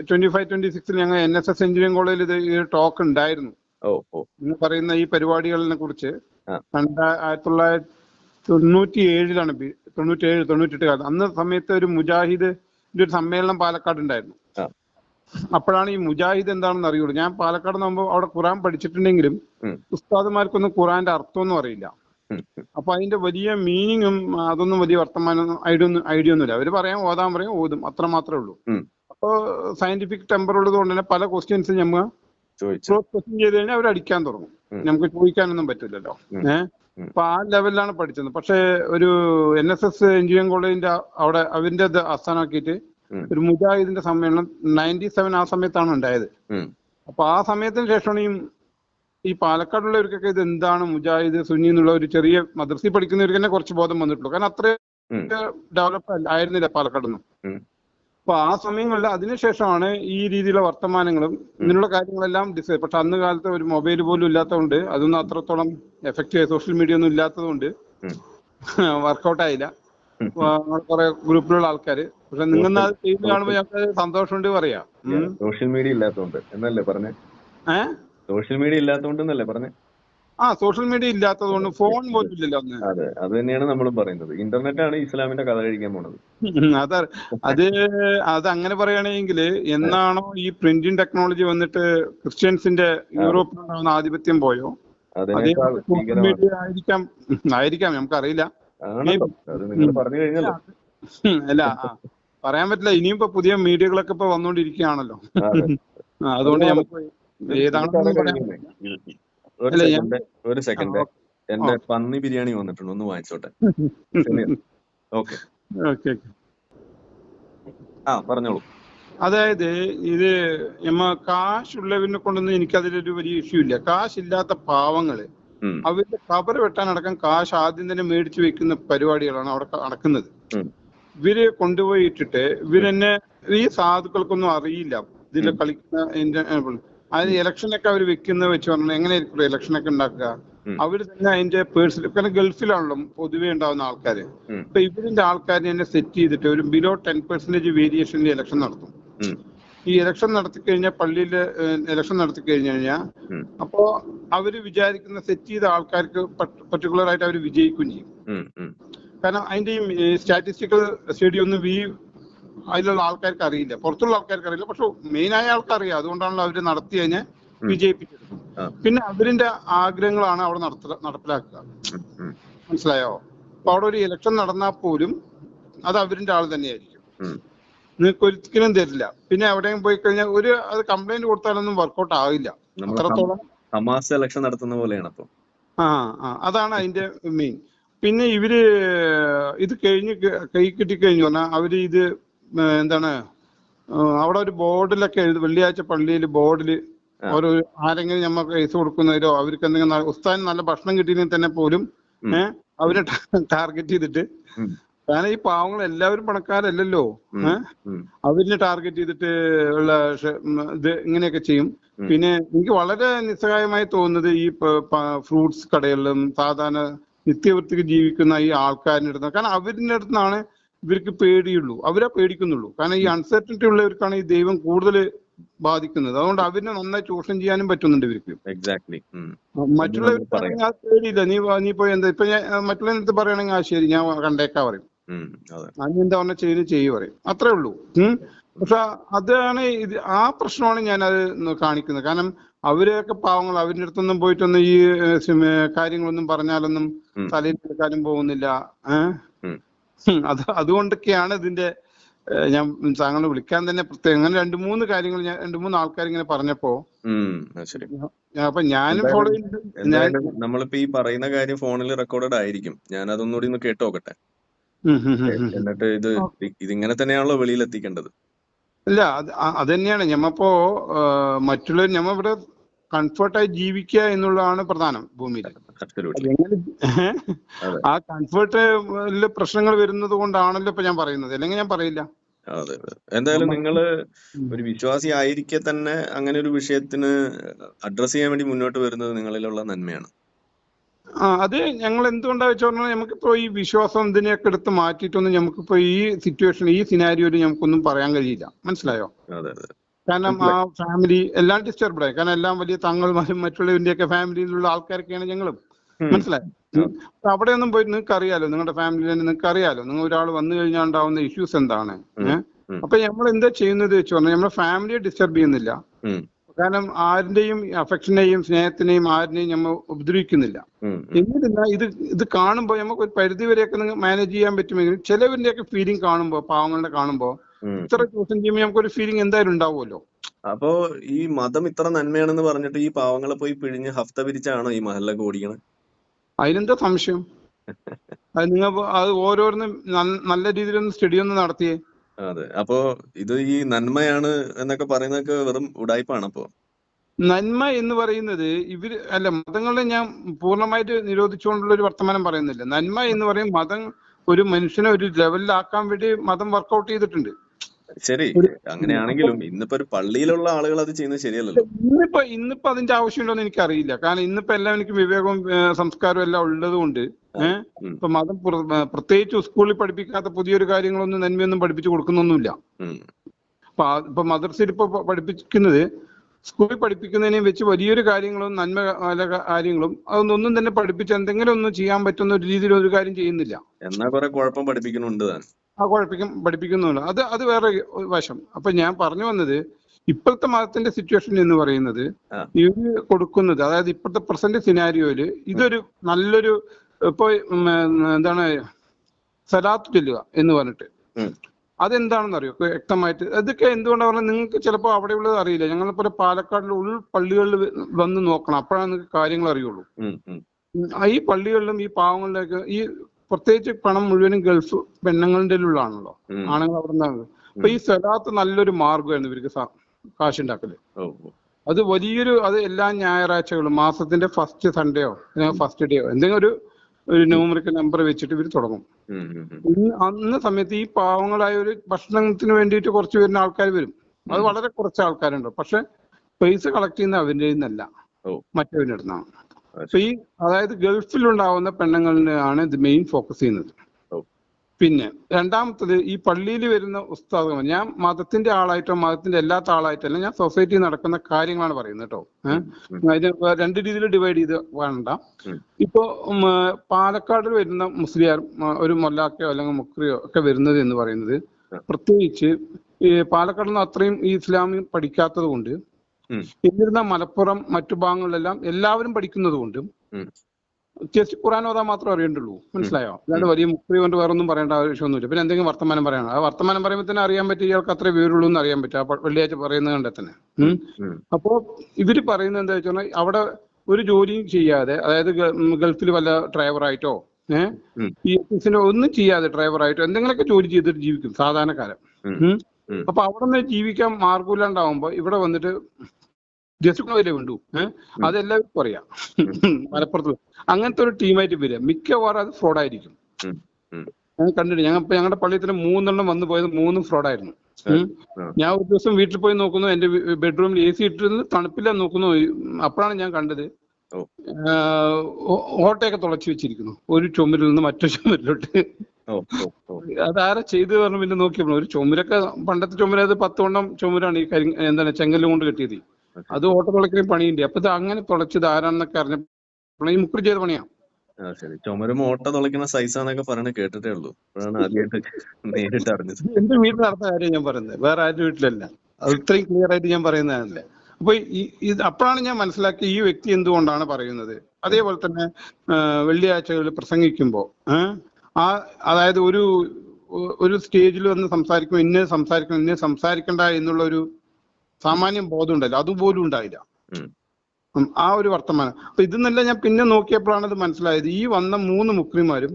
ട്വന്റി ഫൈവ് ട്വന്റി സിക്സിൽ ഞങ്ങൾ എൻ എസ് എസ് എഞ്ചിനീയറിംഗ് കോളേജിൽ ഇത് ഈ ടോക്ക് ഉണ്ടായിരുന്നു നിങ്ങൾ പറയുന്ന ഈ പരിപാടികളിനെ കുറിച്ച്. രണ്ടാ ആയിരത്തി തൊള്ളായിരത്തി തൊണ്ണൂറ്റി ഏഴിലാണ് തൊണ്ണൂറ്റി ഏഴ് തൊണ്ണൂറ്റെട്ട് കാലത്ത് അന്ന് സമയത്ത് ഒരു മുജാഹിദ് ഒരു സമ്മേളനം പാലക്കാട് ഉണ്ടായിരുന്നു. അപ്പോഴാണ് ഈ മുജാഹിദ് എന്താണെന്ന് അറിയുള്ളൂ ഞാൻ പാലക്കാട് നോക്കുമ്പോൾ അവിടെ ഖുറാൻ പഠിച്ചിട്ടുണ്ടെങ്കിലും. ഉസ്താദുമാർക്കൊന്നും ഖുറാന്റെ അർത്ഥമൊന്നും അറിയില്ല. അപ്പൊ അതിന്റെ വലിയ മീനിങ്ങും അതൊന്നും വലിയ വർത്തമാനം ഐഡിയ ഒന്നും ഐഡിയ ഒന്നുമില്ല. അവർ പറയാം ഓതാൻ പറയും ഓതും. അത്ര മാത്രമേ ഉള്ളൂ. അപ്പോ സയന്റിഫിക് ടെമ്പർ ഉള്ളത് കൊണ്ട് തന്നെ പല ക്വസ്റ്റ്യൻസ് നമ്മൾ ക്രോസ് ക്വസ്റ്റ്യൻ ചെയ്ത് കഴിഞ്ഞാൽ അവർ അടിക്കാൻ തുടങ്ങും. നമുക്ക് ചോദിക്കാനൊന്നും പറ്റില്ലല്ലോ. ഏഹ്? അപ്പൊ ആ ലെവലിലാണ് പഠിച്ചത്. പക്ഷേ ഒരു എൻ എസ് എസ് എഞ്ചിനീയറിംഗ് കോളേജിന്റെ അവിടെ അവന്റെ ഇത് ആസ്ഥാനമാക്കിയിട്ട് ഒരു മുജാഹിദിന്റെ സമ്മേളനം നയന്റി സെവൻ ആ സമയത്താണ് ഉണ്ടായത്. അപ്പൊ ആ സമയത്തിന് ശേഷമാണ് ഈ ഈ പാലക്കാടുള്ളവർക്കൊക്കെ ഇത് എന്താണ് മുജാഹിദ് സുന്നി എന്നുള്ള ഒരു ചെറിയ മദ്രസയിൽ പഠിക്കുന്നവർക്ക് തന്നെ കുറച്ച് ബോധം വന്നിട്ടുള്ളൂ. കാരണം അത്ര ഡെവലപ്പ് ആയിരുന്നില്ല പാലക്കാടൊന്നും. അപ്പൊ ആ സമയങ്ങളിൽ അതിനുശേഷമാണ് ഈ രീതിയിലുള്ള വർത്തമാനങ്ങളും ഇങ്ങനെയുള്ള കാര്യങ്ങളെല്ലാം ഡിസൈഡ് പക്ഷെ അന്ന് കാലത്ത് ഒരു മൊബൈൽ പോലും ഇല്ലാത്തതുകൊണ്ട് അതൊന്നും അത്രത്തോളം എഫക്റ്റീവ് സോഷ്യൽ മീഡിയ ഒന്നും ഇല്ലാത്തതുകൊണ്ട് വർക്ക്ഔട്ട് വർക്കൗട്ട് ആയില്ല. കുറെ ഗ്രൂപ്പിലുള്ള ആൾക്കാര്. പക്ഷെ നിങ്ങൾ ടീം കാണുമ്പോൾ ഞങ്ങൾക്ക് സന്തോഷമുണ്ട് പറയാം. സോഷ്യൽ മീഡിയ ഇല്ലാത്തതുകൊണ്ട്. എന്നല്ലേ പറഞ്ഞേ? ഏ? സോഷ്യൽ മീഡിയ ഇല്ലാത്തതുകൊണ്ടല്ലേ പറഞ്ഞേ? ആ സോഷ്യൽ മീഡിയ ഇല്ലാത്തതുകൊണ്ട് ഫോൺ പോലും ഇല്ലല്ലോ അന്ന്. അതെ അത് തന്നെയാണ് നമ്മളും പറയുന്നത്. ഇന്റർനെറ്റ് ആണ് ഇസ്ലാമിന്റെ കഥ കഴിക്കാൻ പോണത്. അതെ അത് അത് അങ്ങനെ പറയുകയാണെങ്കിൽ എന്നാണോ ഈ പ്രിന്റിംഗ് ടെക്നോളജി വന്നിട്ട് ക്രിസ്ത്യൻസിന്റെ യൂറോപ്പിൽ ആധിപത്യം പോയോ? അതേ സോഷ്യൽ മീഡിയ ആയിരിക്കാം. ആയിരിക്കാം നമുക്കറിയില്ല. അല്ല ആ. പറയാൻ പറ്റില്ല. ഇനിയിപ്പോ പുതിയ മീഡിയകളൊക്കെ ഇപ്പൊ വന്നുകൊണ്ടിരിക്കുകയാണല്ലോ അതുകൊണ്ട് നമുക്ക് ഒരു സെക്കൻഡ് എന്റെ പന്നി ബിരിയാണി വന്നിട്ടുണ്ട് ഒന്ന് വാങ്ങിച്ചോട്ടെ. ഓക്കെ. ആ പറഞ്ഞോളൂ. അതായത് ഇത് നമ്മ കാശ് ഉള്ളവരിനെ കൊണ്ടൊന്നും എനിക്കതിലൊരു വലിയ ഇഷ്യൂ ഇല്ല. കാശില്ലാത്ത പാവങ്ങൾ ഉം, അവരുടെ കബർ വെട്ടാനടക്കം കാശ് ആദ്യം തന്നെ മേടിച്ചു വെക്കുന്ന പരിപാടികളാണ് അവിടെ നടക്കുന്നത്. ഇവർ കൊണ്ടുപോയി ഇട്ടിട്ട് ഇവരെന്നെ ഈ സാധുക്കൾക്കൊന്നും അറിയില്ല. ഇതിൽ കളിക്കുന്ന അതിന് ഇലക്ഷനൊക്കെ അവർ വെക്കുന്ന വെച്ച് പറഞ്ഞാൽ എങ്ങനെയായിരിക്കും ഇലക്ഷനൊക്കെ ഉണ്ടാക്കുക. അവർ തന്നെ അതിന്റെ പേഴ്സണൽ കാരണം ഗൾഫിലാണല്ലോ പൊതുവെ ഉണ്ടാവുന്ന ആൾക്കാര്. ഇപ്പൊ അപ്പൊ ഇവരിന്റെ ആൾക്കാരെ തന്നെ സെറ്റ് ചെയ്തിട്ട് ഒരു ബിലോ ടെൻ പെർസെന്റേജ് വേരിയേഷനിൽ ഇലക്ഷൻ നടത്തും. ഈ ഇലക്ഷൻ നടത്തി കഴിഞ്ഞാൽ പള്ളിയിൽ ഇലക്ഷൻ നടത്തി കഴിഞ്ഞു കഴിഞ്ഞാൽ അപ്പോ അവർ വിചാരിക്കുന്ന സെറ്റ് ചെയ്ത ആൾക്കാർക്ക് പർട്ടിക്കുലർ ആയിട്ട് അവർ വിജയിക്കുകയും ചെയ്യും. കാരണം അതിന്റെ ഈ സ്റ്റാറ്റിസ്റ്റിക്കൽ സ്റ്റഡി ഒന്നും ഈ അതിലുള്ള ആൾക്കാർക്ക് അറിയില്ല പുറത്തുള്ള ആൾക്കാർക്ക് അറിയില്ല പക്ഷെ മെയിൻ ആയ ആൾക്കാർ അറിയാം അതുകൊണ്ടാണല്ലോ അവർ നടത്തി കഴിഞ്ഞാൽ വിജയിപ്പിച്ചത്. പിന്നെ അവരിന്റെ ആഗ്രഹങ്ങളാണ് അവിടെ നടത്ത നടപ്പിലാക്കുക. മനസ്സിലായോ? അപ്പൊ അവിടെ ഒരു ഇലക്ഷൻ നടന്നാൽ പോലും അത് അവരിന്റെ ആൾ തന്നെയായിരിക്കും. നിങ്ങൾക്ക് ഒരിക്കലും തരില്ല. പിന്നെ എവിടെയും പോയി കഴിഞ്ഞാൽ ഒരു അത് കംപ്ലൈന്റ് കൊടുത്താലൊന്നും വർക്കൗട്ട് ആവില്ല. അത്രത്തോളം ഹമാസ് ഇലക്ഷൻ നടത്തുന്ന പോലെയാണ് അപ്പൊ ആ ആ. അതാണ് അതിന്റെ മെയിൻ പിന്നെ ഇവർ ഇത് കഴിഞ്ഞ് ക- കിട്ടിക്കഴിഞ്ഞു. പറഞ്ഞാൽ അവർ ഇത് എന്താണ് അവിടെ ഒരു ബോർഡിലൊക്കെ എഴുതി വെള്ളിയാഴ്ച പള്ളിയിൽ ബോർഡിൽ ഒരു ഓരോ ആരെങ്കിലും നമ്മൾ കേസ് കൊടുക്കുന്നതിലോ അവർക്ക് എന്തെങ്കിലും ഉസ്താദിന് നല്ല ഭക്ഷണം കിട്ടിയില്ലെങ്കിൽ തന്നെ പോലും. ഏഹ് അവരെ ടാർഗറ്റ് ചെയ്തിട്ട്. കാരണം ഈ പാവങ്ങൾ എല്ലാവരും പണക്കാരല്ലല്ലോ അവരിനെ ടാർഗറ്റ് ചെയ്തിട്ട് ഉള്ള ഇത് ഇങ്ങനെയൊക്കെ ചെയ്യും. പിന്നെ എനിക്ക് വളരെ നിസ്സഹായമായി തോന്നുന്നത് ഈ ഫ്രൂട്ട്സ് കടകളിലും സാധാരണ നിത്യവൃത്തിക്ക് ജീവിക്കുന്ന ഈ ആൾക്കാരിന്റെ അടുത്ത് കാരണം അവരിന്റെ അടുത്താണ് ഇവർക്ക് പേടിയുള്ളൂ. അവരാ പേടിക്കുന്നുള്ളൂ. കാരണം ഈ അൺസർട്ടനിറ്റി ഉള്ളവർക്കാണ് ഈ ദൈവം കൂടുതൽ ബാധിക്കുന്നത്. അതുകൊണ്ട് അവരിനെ നന്നായി ചൂഷണം ചെയ്യാനും പറ്റുന്നുണ്ട് ഇവർക്ക്. എക്സാക്ട്ലി മറ്റുള്ളവർ മറ്റുള്ളവർക്ക് പറയാം. ആ പേടിയില്ല. നീ നീ പോയി എന്താ? ഇപ്പൊ ഞാൻ മറ്റുള്ളവരുടെ പറയുകയാണെങ്കിൽ ആ ശരി ഞാൻ കണ്ടേക്കാ പറയും. ഞാൻ എന്താ പറഞ്ഞ ചെയ്ത് ചെയ്യ് പറയും. അത്രേ ഉള്ളൂ. പക്ഷെ അതാണ് ഇത് ആ പ്രശ്നമാണ് ഞാൻ അത് കാണിക്കുന്നത്. കാരണം അവരൊക്കെ പാവങ്ങൾ അവരുടെ അടുത്തൊന്നും പോയിട്ടൊന്നും ഈ കാര്യങ്ങളൊന്നും പറഞ്ഞാലൊന്നും തലയിൽ എടുക്കാനും പോകുന്നില്ല. ഏഹ്. അത് അതുകൊണ്ടൊക്കെയാണ് ഇതിന്റെ ഞാൻ താങ്കളെ വിളിക്കാൻ തന്നെ പ്രത്യേകം അങ്ങനെ രണ്ട് മൂന്ന് കാര്യങ്ങൾ ഞാൻ രണ്ട് മൂന്ന് ആൾക്കാർ ഇങ്ങനെ പറഞ്ഞപ്പോ ഉം, ശരി. ഞാൻ- അപ്പൊ ഞാനും ഫോളോ ചെയ്യുന്നുണ്ട് നമ്മളിപ്പോ ഈ പറയുന്ന കാര്യം ഫോണിൽ റെക്കോർഡഡ് ആയിരിക്കും. ഞാൻ അതൊന്നുകൂടി ഒന്ന് കേട്ട് നോക്കട്ടെ. ഉം, ഉം, ഉം, ഉം. എന്നിട്ട് ഇത് ഇതിങ്ങനെ തന്നെയാണല്ലോ വെളിയിൽ എത്തിക്കേണ്ടത് ഇല്ല അത് തന്നെയാണ് അതന്നെയാണ്. ഞമ്മപ്പോ മറ്റുള്ളവർ ഞമ്മ ഇവിടെ കംഫർട്ടായി ജീവിക്കുക എന്നുള്ളതാണ് പ്രധാനം ഭൂമിയിൽ. അതെ. ആ കംഫർട്ടിൽ പ്രശ്നങ്ങൾ വരുന്നത് കൊണ്ടാണല്ലോ ഇപ്പൊ ഞാൻ പറയുന്നത്. അല്ലെങ്കിൽ ഞാൻ പറയില്ല. അതെ എന്തായാലും നിങ്ങൾ ഒരു വിശ്വാസി ആയിരിക്കെ തന്നെ അങ്ങനെ ഒരു വിഷയത്തിന് അഡ്രസ് ചെയ്യാൻ വേണ്ടി മുന്നോട്ട് വരുന്നത് നിങ്ങളിലുള്ള നന്മയാണ്. ആ അത് ഞങ്ങൾ എന്തുകൊണ്ടാ വെച്ച് പറഞ്ഞാൽ നമുക്കിപ്പോ ഈ വിശ്വാസം ഇതിനെയൊക്കെ എടുത്ത് മാറ്റിയിട്ടൊന്നും നമുക്കിപ്പോ ഈ സിറ്റുവേഷൻ ഈ സിനാരിയോ നമുക്കൊന്നും പറയാൻ കഴിയില്ല. മനസ്സിലായോ? കാരണം ആ ഫാമിലി എല്ലാം ഡിസ്റ്റർബ്ഡ് ആയി. കാരണം എല്ലാം വലിയ തങ്ങൾ മറ്റുള്ളവരുടെ ഒക്കെ ഫാമിലിയിലുള്ള ആൾക്കാരൊക്കെയാണ് ഞങ്ങളും. മനസ്സിലായോ? അപ്പൊ അവിടെ ഒന്നും പോയി നിങ്ങൾക്ക് അറിയാലോ നിങ്ങളുടെ ഫാമിലിയിൽ തന്നെ നിങ്ങൾക്ക് അറിയാലോ നിങ്ങൾ ഒരാൾ വന്നു കഴിഞ്ഞാൽ ഉണ്ടാവുന്ന ഇഷ്യൂസ് എന്താണ് അപ്പൊ നമ്മൾ എന്താ ചെയ്യുന്നത് വെച്ച് പറഞ്ഞാൽ നമ്മുടെ ഫാമിലിയെ ഡിസ്റ്റർബ് ചെയ്യുന്നില്ല. കാരണം ആരുടെയും അഫക്ഷനെയും സ്നേഹത്തിനെയും ആരുടെയും നമ്മൾ ഉപദ്രവിക്കുന്നില്ല. എന്നിട്ടില്ല. ഇത് ഇത് കാണുമ്പോൾ നമുക്ക് ഒരു പരിധി വരെയൊക്കെ മാനേജ് ചെയ്യാൻ പറ്റുമെങ്കിലും ചിലവരുടെയൊക്കെ ഫീലിംഗ് കാണുമ്പോൾ പാവങ്ങളുടെ കാണുമ്പോൾ. ഇത്ര ചൂഷണം ചെയ്യുമ്പോൾ നമുക്കൊരു ഫീലിംഗ് എന്തായാലും ഉണ്ടാവുമല്ലോ. അപ്പോ ഈ മതം ഇത്ര നന്മയാണെന്ന് പറഞ്ഞിട്ട് ഈ പാവങ്ങളെ പോയി പിഴിഞ്ഞ് ഹഫ്ത പിരിച്ചാണോ ഈ മഹല്ലൊക്കെ ഓടിക്കണത് അതിനെന്താ സംശയം? അത് നിങ്ങൾ അത് ഓരോരുന്നും നല്ല രീതിയിലൊന്ന് സ്റ്റഡി ഒന്ന് നടത്തിയേ. അതെ. അപ്പോ ഇത് ഈ നന്മയാണ് എന്നൊക്കെ പറയുന്നതൊക്കെ വെറും ഉടായ്പാണ് അപ്പോ? നന്മ എന്ന് പറയുന്നത് ഇവർ അല്ല മതങ്ങളെ ഞാൻ പൂർണമായിട്ട് നിരോധിച്ചുകൊണ്ടുള്ള ഒരു വർത്തമാനം പറയുന്നില്ല. നന്മ എന്ന് പറയും മതം ഒരു മനുഷ്യനെ ഒരു ലെവലിലാക്കാൻ വേണ്ടി മതം വർക്കൗട്ട് ചെയ്തിട്ടുണ്ട്. ശരി അങ്ങനെയാണെങ്കിലും ഇന്നിപ്പോ ഒരു പള്ളിയിലുള്ള ആളുകൾ അത് ചെയ്യുന്നത് ശരിയല്ലല്ലോ. ഇന്നിപ്പോ ഇന്നിപ്പോ അതിന്റെ ആവശ്യമുണ്ടോന്ന് എനിക്കറിയില്ല. കാരണം ഇന്നിപ്പോ എല്ലാം എനിക്ക് വിവേകവും സംസ്കാരവും എല്ലാം ഉള്ളത് കൊണ്ട് ഇപ്പൊ മതം പ്രത്യേകിച്ച് സ്കൂളിൽ പഠിപ്പിക്കാത്ത പുതിയൊരു കാര്യങ്ങളൊന്നും നന്മയൊന്നും പഠിപ്പിച്ചു കൊടുക്കുന്നൊന്നുമില്ല. ഇപ്പൊ മദർസിൽ ഇപ്പൊ മദർസയിൽ ഇപ്പൊ പഠിപ്പിക്കുന്നത് സ്കൂളിൽ പഠിപ്പിക്കുന്നതിനെ വെച്ച് വലിയൊരു കാര്യങ്ങളും നന്മ കാര്യങ്ങളും അതൊന്നും തന്നെ പഠിപ്പിച്ച് എന്തെങ്കിലും ഒന്നും ചെയ്യാൻ പറ്റുന്ന ഒരു രീതിയിൽ ഒരു കാര്യം ചെയ്യുന്നില്ല. എന്നാ കുറെ കുഴപ്പം പഠിപ്പിക്കുന്നുണ്ട് താൻ. ആ കുഴപ്പിക്കും പഠിപ്പിക്കുന്നുമില്ല. അത് അത് വേറെ വശം. അപ്പൊ ഞാൻ പറഞ്ഞു വന്നത് ഇപ്പോഴത്തെ മതത്തിന്റെ സിറ്റുവേഷൻ എന്ന് പറയുന്നത്. ഇവർ കൊടുക്കുന്നത് അതായത് ഇപ്പോഴത്തെ പ്രസന്റ് സിനാരിയോയിൽ ഇതൊരു നല്ലൊരു ഇപ്പൊ എന്താണ് സലാത്ത് ചൊല്ലുക എന്ന് പറഞ്ഞിട്ട്. അതെന്താണെന്ന് അറിയോ വ്യക്തമായിട്ട് അതൊക്കെ എന്തുകൊണ്ടാണ് പറഞ്ഞാൽ നിങ്ങൾക്ക് ചിലപ്പോൾ അവിടെയുള്ളത് അറിയില്ല. ഞങ്ങളിപ്പോൾ പാലക്കാടിലെ ഉൾ പള്ളികളിൽ വന്ന് നോക്കണം. അപ്പോഴാണ് നിങ്ങൾക്ക് കാര്യങ്ങൾ അറിയുള്ളൂ. ഈ പള്ളികളിലും ഈ പാവങ്ങളിലൊക്കെ ഈ പ്രത്യേകിച്ച് പണം മുഴുവനും ഗൾഫ് പെണ്ണുങ്ങളുടെ ഉള്ളാണല്ലോ. ആണുങ്ങൾ. അവിടെ നിന്നാണ് അപ്പൊ ഈ സ്വലാത്ത് നല്ലൊരു മാർഗമായിരുന്നു ഇവർക്ക് കാശുണ്ടാക്കൽ. അത് വലിയൊരു അത് എല്ലാ ഞായറാഴ്ചകളും മാസത്തിന്റെ ഫസ്റ്റ് സൺഡേയോ ഫസ്റ്റ് ഡേയോ എന്തെങ്കിലും ഒരു ഒരു ന്യൂമറിക്കൽ നമ്പർ വെച്ചിട്ട് ഇവർ തുടങ്ങും. അന്ന് സമയത്ത് ഈ പാവങ്ങളായ ഒരു ഭക്ഷണത്തിന് വേണ്ടിയിട്ട് കുറച്ച് വരുന്ന ആൾക്കാർ വരും. അത് വളരെ കുറച്ച് ആൾക്കാരുണ്ട്. പക്ഷെ പൈസ കളക്ട് ചെയ്യുന്ന അവരുടെ നിന്നല്ല. മറ്റവരുടെ അടുത്താണ്. അപ്പൊ ഈ അതായത് ഗൾഫിലുണ്ടാവുന്ന പെണ്ണുങ്ങളിലാണ് ഇത് മെയിൻ ഫോക്കസ് ചെയ്യുന്നത്. പിന്നെ രണ്ടാമത്തത് ഈ പള്ളിയിൽ വരുന്ന ഉസ്താദുമാർ ഞാൻ മതത്തിന്റെ ആളായിട്ടോ മതത്തിന്റെ അല്ലാത്ത ആളായിട്ടല്ല ഞാൻ സൊസൈറ്റി നടക്കുന്ന കാര്യങ്ങളാണ് പറയുന്നത് കേട്ടോ. അതിന് രണ്ട് രീതിയിൽ ഡിവൈഡ് ചെയ്ത് വേണ്ട. ഇപ്പോ പാലക്കാട് വരുന്ന മുസ്ലിയാർ ഒരു മൊല്ലാക്കയോ അല്ലെങ്കിൽ മുക്രിയോ ഒക്കെ വരുന്നത് എന്ന് പറയുന്നത് പ്രത്യേകിച്ച് ഈ പാലക്കാട് നിന്ന് അത്രയും ഈ ഇസ്ലാമി പഠിക്കാത്തത് കൊണ്ട്. എന്നിരുന്ന മലപ്പുറം മറ്റു ഭാഗങ്ങളിലെല്ലാം എല്ലാവരും പഠിക്കുന്നത് കൊണ്ടും ജസ്റ്റ് ഖുറാൻ ഓതാ മാത്രമേ അറിയണ്ടുള്ളൂ. മനസ്സിലായോ? അല്ലാണ്ട് വലിയ മുക്തി കൊണ്ട് വേറെ ഒന്നും പറയേണ്ട ആവശ്യമൊന്നുമില്ല. പിന്നെ എന്തെങ്കിലും വർത്തമാനം പറയണം ആ വർത്തമാനം പറയുമ്പോൾ തന്നെ അറിയാൻ പറ്റിയ ഇയാൾക്ക് അത്രേ വിവരമുള്ളൂ എന്ന് അറിയാൻ പറ്റും. ആ വെള്ളിയാഴ്ച പറയുന്നത് കണ്ടെ തന്നെ. അപ്പോ ഇവർ പറയുന്നത് എന്താ വെച്ചാൽ അവിടെ ഒരു ജോലിയും ചെയ്യാതെ അതായത് ഗൾഫിൽ വല്ല ഡ്രൈവറായിട്ടോ ഏഹ് ഒന്നും ചെയ്യാതെ ഡ്രൈവറായിട്ടോ എന്തെങ്കിലുമൊക്കെ ജോലി ചെയ്തിട്ട് ജീവിക്കും സാധാരണക്കാരൻ. അപ്പൊ അവിടെ നിന്ന് ജീവിക്കാൻ മാർഗമില്ലാണ്ടാവുമ്പോ ഇവിടെ വന്നിട്ട് ജസ്റ്റ് വരെ വേണ്ടു ഏഹ് അതെല്ലാവർക്കും അറിയാം മലപ്പുറത്ത് അങ്ങനത്തെ ഒരു ടീമായിട്ട് വരിക. മിക്കവാറും അത് ഫ്രോഡായിരിക്കും. ഞാൻ കണ്ടിട്ട് ഞങ്ങൾ ഞങ്ങളുടെ പള്ളിയത്തിന് മൂന്നെണ്ണം വന്നു പോയത് മൂന്നും ഫ്രോഡായിരുന്നു. ഞാൻ ഒരു ദിവസം വീട്ടിൽ പോയി നോക്കുന്നു. എന്റെ ബെഡ്റൂമിൽ എ സി ഇട്ടിരുന്ന്. തണുപ്പില്ല നോക്കുന്നു. അപ്പോഴാണ് ഞാൻ കണ്ടത്. ഓട്ടയൊക്കെ തുളച്ചു വെച്ചിരിക്കുന്നു. ഒരു ചുമരിൽ നിന്ന് മറ്റൊരു ചുമരിലോട്ട്. അതാരാ ചെയ്തു പറഞ്ഞു പിന്നെ നോക്കിയപ്പോൾ ഒരു ചുമരൊക്കെ പണ്ടത്തെ ചുമര അത് പത്തോണ്ണം ചുമരാണ് ഈ കരി എന്താണ് ചെങ്കല്ല് കൊണ്ട് കെട്ടിയത്. അത് ഓട്ട തുളയ്ക്കുന്ന പണിയുണ്ട്. അപ്പൊ ഇത് അങ്ങനെ തുളച്ചത് ആരാണെന്നൊക്കെ അറിഞ്ഞപ്പോൾ ഈ മുക്കുറി ചെയ്ത പണിയാ. ശരി. ചുമരും ഓട്ട തുളയ്ക്കുന്ന സൈസാന്നൊക്കെ പറയണ കേട്ടിട്ടേ ഉള്ളൂ. അപ്പോഴാണ് ആദ്യമായിട്ട് നേരിട്ട് അറിഞ്ഞത്. എന്റെ വീട്ടിൽ നടന്ന കാര്യം ഞാൻ പറയുന്നത്. വേറെ ആരുടെ വീട്ടിലല്ല. അത് ഇത്രയും ക്ലിയർ ആയിട്ട് ഞാൻ പറയുന്നതല്ലേ അപ്പൊ ഈ അപ്പോഴാണ് ഞാൻ മനസ്സിലാക്കി ഈ വ്യക്തി എന്തുകൊണ്ടാണ് പറയുന്നത്. അതേപോലെ തന്നെ വെള്ളിയാഴ്ചകളിൽ പ്രസംഗിക്കുമ്പോൾ ആ അതായത് ഒരു ഒരു സ്റ്റേജിൽ വന്ന് സംസാരിക്കുമ്പോൾ ഇന്നത് സംസാരിക്കണം ഇന്നത് സംസാരിക്കണ്ട എന്നുള്ള ഒരു സാമാന്യം ബോധം ഉണ്ടല്ലോ അതുപോലും ഉണ്ടായില്ല. ആ ഒരു വർത്തമാനം. അപ്പൊ ഇതെന്നല്ല ഞാൻ പിന്നെ നോക്കിയപ്പോഴാണ് അത് മനസ്സിലായത്. ഈ വന്ന മൂന്ന് മുക്രിമാരും.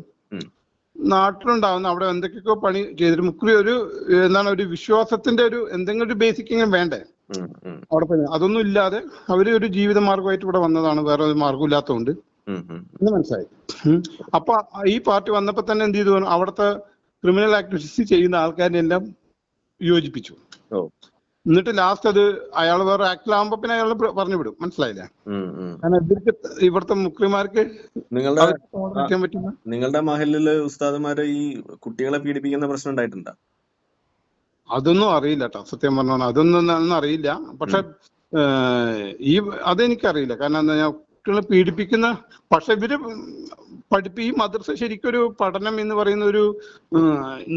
നാട്ടിലുണ്ടാവുന്ന അവിടെ എന്തൊക്കെയൊക്കെ പണി ചെയ്തിട്ട് മുക്രി ഒരു എന്താണ് ഒരു വിശ്വാസത്തിന്റെ ഒരു എന്തെങ്കിലും ഒരു ബേസിക് ഇങ്ങനെ വേണ്ടേ? അവിടെ പോയി. അതൊന്നും ഇല്ലാതെ അവർ ഒരു ജീവിത മാർഗമായിട്ട് ഇവിടെ വന്നതാണ്. വേറെ ഒരു മാർഗം ഇല്ലാത്തതുകൊണ്ട്. എന്ന് മനസ്സിലായി. അപ്പൊ ഈ പാർട്ടി വന്നപ്പോ തന്നെ എന്ത് ചെയ്തു? അവിടുത്തെ ക്രിമിനൽ ആക്ടിവിറ്റീസ് ചെയ്യുന്ന ആൾക്കാരെ എല്ലാം യോജിപ്പിച്ചു എന്നിട്ട് ലാസ്റ്റ് അത് അയാൾ വേറെ ആക്ടിലാകുമ്പോ പിന്നെ അയാൾ പറഞ്ഞു വിടും മനസ്സിലായില്ലേ. കാരണം ഇവർക്ക് ഇവിടുത്തെ മുക്രിമാർക്ക് നിങ്ങളുടെ നിങ്ങളുടെ മഹലിൽ ഉസ്താദ്മാരെ ഈ കുട്ടികളെ പീഡിപ്പിക്കുന്ന പ്രശ്നം ഉണ്ടായിട്ടുണ്ടോ? അതൊന്നും അറിയില്ല കേട്ടോ സത്യം പറഞ്ഞോണം അതൊന്നും അറിയില്ല. പക്ഷെ ഈ അതെനിക്കറിയില്ല. കാരണം എന്താ ഞാൻ കുട്ടികളെ പീഡിപ്പിക്കുന്ന പക്ഷെ ഇവർ പഠിപ്പി ഈ മദ്രസ ശരിക്കൊരു പഠനം എന്ന് പറയുന്ന ഒരു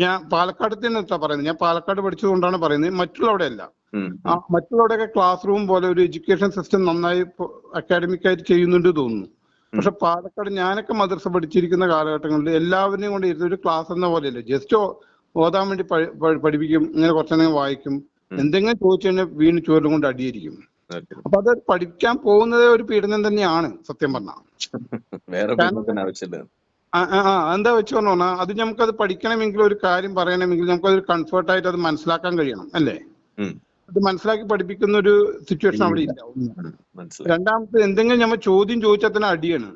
ഞാൻ പാലക്കാട് തന്നെ എന്താ പറയുന്നത് ഞാൻ പാലക്കാട് പഠിച്ചതുകൊണ്ടാണ് പറയുന്നത് മറ്റുള്ളവിടെയല്ല. മറ്റുള്ളവിടെയൊക്കെ ക്ലാസ് റൂം പോലെ ഒരു എഡ്യൂക്കേഷൻ സിസ്റ്റം നന്നായി അക്കാഡമിക് ആയിട്ട് ചെയ്യുന്നുണ്ട് തോന്നുന്നു. പക്ഷെ പാലക്കാട് ഞാനൊക്കെ മദ്രസ പഠിച്ചിരിക്കുന്ന കാലഘട്ടങ്ങളിൽ എല്ലാവരെയും കൊണ്ട് ഇരുന്ന ഒരു ക്ലാസ് എന്ന പോലെയല്ല. ജസ്റ്റ് ഓതാൻ വേണ്ടി പഠിപ്പിക്കും ഇങ്ങനെ കുറച്ചെന്തെങ്കിലും വായിക്കും. എന്തെങ്കിലും ചോദിച്ചു കഴിഞ്ഞാൽ വീണ് ചോരും കൊണ്ട് അടിയിരിക്കും. അപ്പൊ അത് പഠിക്കാൻ പോകുന്നത് ഒരു പീഡനം തന്നെയാണ് സത്യം പറഞ്ഞാൽ വേറെ ആവശ്യമില്ല. എന്താ വെച്ച് പറഞ്ഞാ അത് നമുക്കത് പഠിക്കണമെങ്കിൽ ഒരു കാര്യം പറയണമെങ്കിൽ നമുക്ക് അതൊരു കംഫർട്ട് ആയിട്ട് അത് മനസ്സിലാക്കാൻ കഴിയണം അല്ലേ? അത് മനസ്സിലാക്കി പഠിപ്പിക്കുന്ന ഒരു സിറ്റുവേഷൻ അവിടെ ഇല്ല. രണ്ടാമത്തെ എന്തെങ്കിലും നമ്മൾ ചോദ്യം ചോദിച്ചാൽ തന്നെ അടിയാണ്.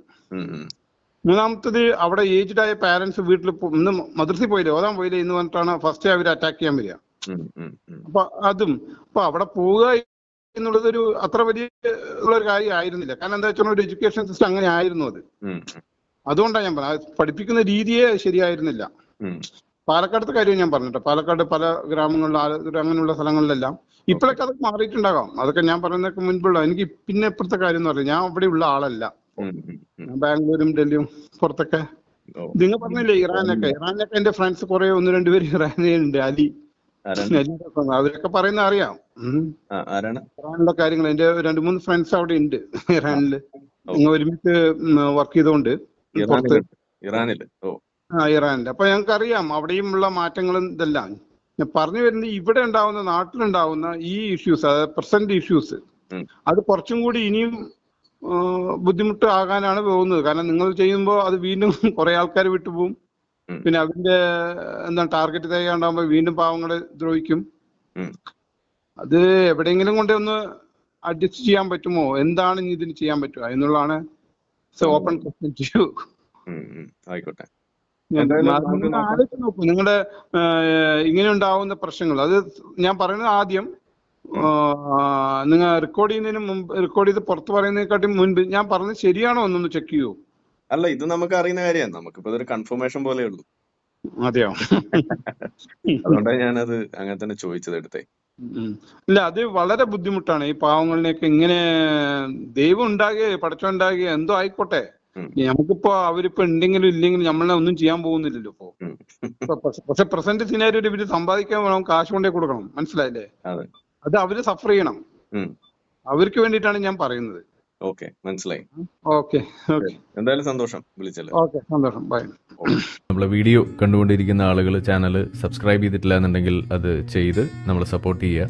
മൂന്നാമത്തത് അവിടെ ഏജ്ഡ് ആയ പാരന്റ്സ് വീട്ടിൽ ഇന്ന് മദ്രസയിൽ പോയില്ലേ? ഓതാൻ പോയില്ലേ എന്ന് പറഞ്ഞിട്ടാണ് ഫസ്റ്റ് അവർ അറ്റാക്ക് ചെയ്യാൻ വരിക. അപ്പൊ അതും അപ്പൊ അവിടെ പോവുക എന്നുള്ളത് ഒരു അത്ര വലിയ ഉള്ള ഒരു കാര്യം ആയിരുന്നില്ല കാരണം എന്താ വെച്ചാൽ ഒരു എഡ്യൂക്കേഷൻ സിസ്റ്റം അങ്ങനെ ആയിരുന്നു അത്. അതുകൊണ്ടാണ് ഞാൻ പറഞ്ഞത്. പഠിപ്പിക്കുന്ന രീതിയെ ശരിയായിരുന്നില്ല. പാലക്കാടത്തെ കാര്യം ഞാൻ പറഞ്ഞിട്ട് പാലക്കാട് പല ഗ്രാമങ്ങളിൽ ആലത്തൂർ അങ്ങനെയുള്ള സ്ഥലങ്ങളിലെല്ലാം ഇപ്പോഴൊക്കെ അതൊക്കെ മാറിയിട്ടുണ്ടാകാം. അതൊക്കെ ഞാൻ പറയുന്നതൊക്കെ മുൻപുള്ള എനിക്ക് പിന്നെ ഇപ്പോഴത്തെ കാര്യം എന്ന് പറഞ്ഞാൽ ഞാൻ അവിടെ ഉള്ള ആളല്ല. ബാംഗ്ലൂരും ഡൽഹിയും പുറത്തൊക്കെ. നിങ്ങൾ പറഞ്ഞില്ലേ ഇറാനൊക്കെ? ഇറാനൊക്കെ എന്റെ ഫ്രണ്ട്സ് കുറെ ഒന്ന് രണ്ടുപേര് ഇറാനിലുണ്ട് അലി. അവരൊക്കെ പറയുന്ന അറിയാം. ഇറാനിലെ കാര്യങ്ങൾ. എന്റെ രണ്ട് മൂന്ന് ഫ്രണ്ട്സ് അവിടെ ഉണ്ട്. ഇറാനിൽ. ഒരുമിച്ച് വർക്ക് ചെയ്തോണ്ട് ഇറാനിൽ ഇറാനിൽ ആ ഇറാനിൽ അപ്പൊ ഞങ്ങൾക്ക് അറിയാം അവിടെയും ഉള്ള മാറ്റങ്ങളും ഇതെല്ലാം. ഞാൻ പറഞ്ഞു വരുന്നത് ഇവിടെ ഉണ്ടാവുന്ന നാട്ടിലുണ്ടാവുന്ന ഈ ഇഷ്യൂസ് അതായത് പ്രസന്റ് ഇഷ്യൂസ് അത് കുറച്ചും കൂടി ഇനിയും ബുദ്ധിമുട്ടാകാനാണ് പോകുന്നത്. കാരണം നിങ്ങൾ ചെയ്യുമ്പോൾ അത് വീണ്ടും കുറെ ആൾക്കാർ വിട്ടുപോകും. പിന്നെ അതിന്റെ എന്താ ടാർഗറ്റ് തയ്യാണ്ടാകുമ്പോൾ വീണ്ടും പാവങ്ങളെ ദ്രോഹിക്കും. അത് എവിടെയെങ്കിലും കൊണ്ട് ഒന്ന് അഡ്ജസ്റ്റ് ചെയ്യാൻ പറ്റുമോ? എന്താണ് ഇനി ഇതിന് ചെയ്യാൻ പറ്റുക? എന്നുള്ളതാണ് ഓപ്പൺ ക്വസ്റ്റ്യൻ ടു. ആയിക്കോട്ടെ. ആലോചിച്ച് നോക്കൂ. നിങ്ങളുടെ ഇങ്ങനെ ഉണ്ടാവുന്ന പ്രശ്നങ്ങൾ. അത് ഞാൻ പറയുന്നത് ആദ്യം നിങ്ങൾ റെക്കോർഡ് ചെയ്യുന്നതിന് മുമ്പ് റെക്കോർഡ് ചെയ്ത് പുറത്ത് പറയുന്നതിനെക്കാട്ടി മുൻപ് ഞാൻ പറഞ്ഞത് ശരിയാണോ എന്നൊന്ന് ചെക്ക് ചെയ്യൂ. അല്ല ഇത് നമുക്ക് അറിയുന്ന കാര്യമാണ്. നമുക്കിപ്പോ ഇതൊരു കൺഫർമേഷൻ പോലെ ഉള്ളൂ. അതെയോ? അതുകൊണ്ടാണ് ഞാനത് അങ്ങനെ തന്നെ ചോദിച്ചത് എടുത്തേ. ഇല്ല അത് വളരെ ബുദ്ധിമുട്ടാണ്. ഈ പാവങ്ങളിനെയൊക്കെ ഇങ്ങനെ ദൈവം ഉണ്ടാകുക പഠിച്ചോ ഉണ്ടാകുക എന്തോ ആയിക്കോട്ടെ. നമുക്കിപ്പോ അവരിപ്പോ ഉണ്ടെങ്കിലും ഇല്ലെങ്കിലും നമ്മളെ ഒന്നും ചെയ്യാൻ പോകുന്നില്ലല്ലോ ഇപ്പോ. പക്ഷെ- പ്രസന്റ് സിനാരിയോയിൽ ഇവർ സമ്പാദിക്കാൻ വേണം കാശ് കൊണ്ടേ കൊടുക്കണം. മനസ്സിലായില്ലേ? അതെ. അത് അവർ സഫർ ചെയ്യണം. അവർക്ക് വേണ്ടിയിട്ടാണ് ഞാൻ പറയുന്നത്. ഓക്കെ മനസ്സിലായി. Okay okay. എന്തായാലും സന്തോഷം വിളിച്ചല്ലോ ഓക്കെ സന്തോഷം. ബൈ. നമ്മളെ വീഡിയോ കണ്ടുകൊണ്ടിരിക്കുന്ന ആളുകൾ ചാനൽ സബ്സ്ക്രൈബ് ചെയ്തിട്ടില്ല എന്നുണ്ടെങ്കിൽ അത് ചെയ്ത് നമ്മളെ സപ്പോർട്ട് ചെയ്യുക.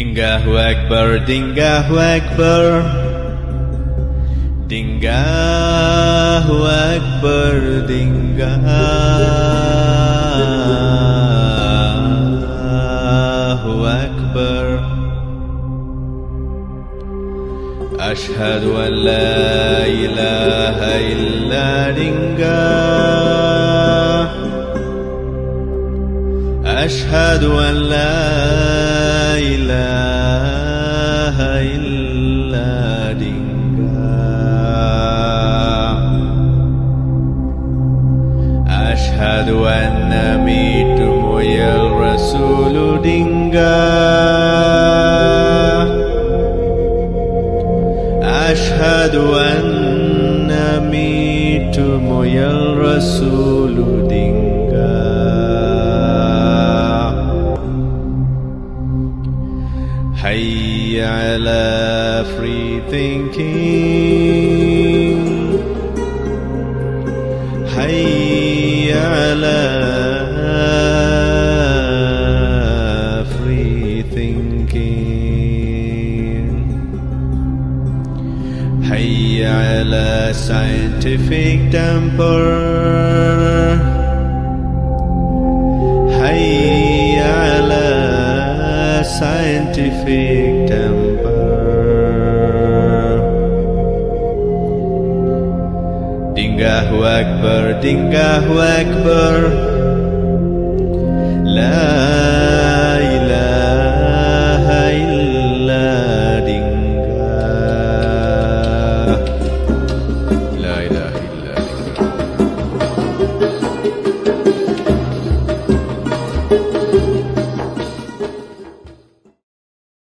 Dingahu Akbar, Dingahu Akbar. Dingahu Akbar, Dingahu Akbar. أشهد أن لا إله إلا دنجاه أشهد أن لا إله إلا دنجاه أشهد أن ميتم يا الرسول دنجاه أشهد أن ميتم يا الرسول دنجاه على free thinking حي على free thinking حي على scientific على scientific Dingahu Akbar, Dingahu Akbar. La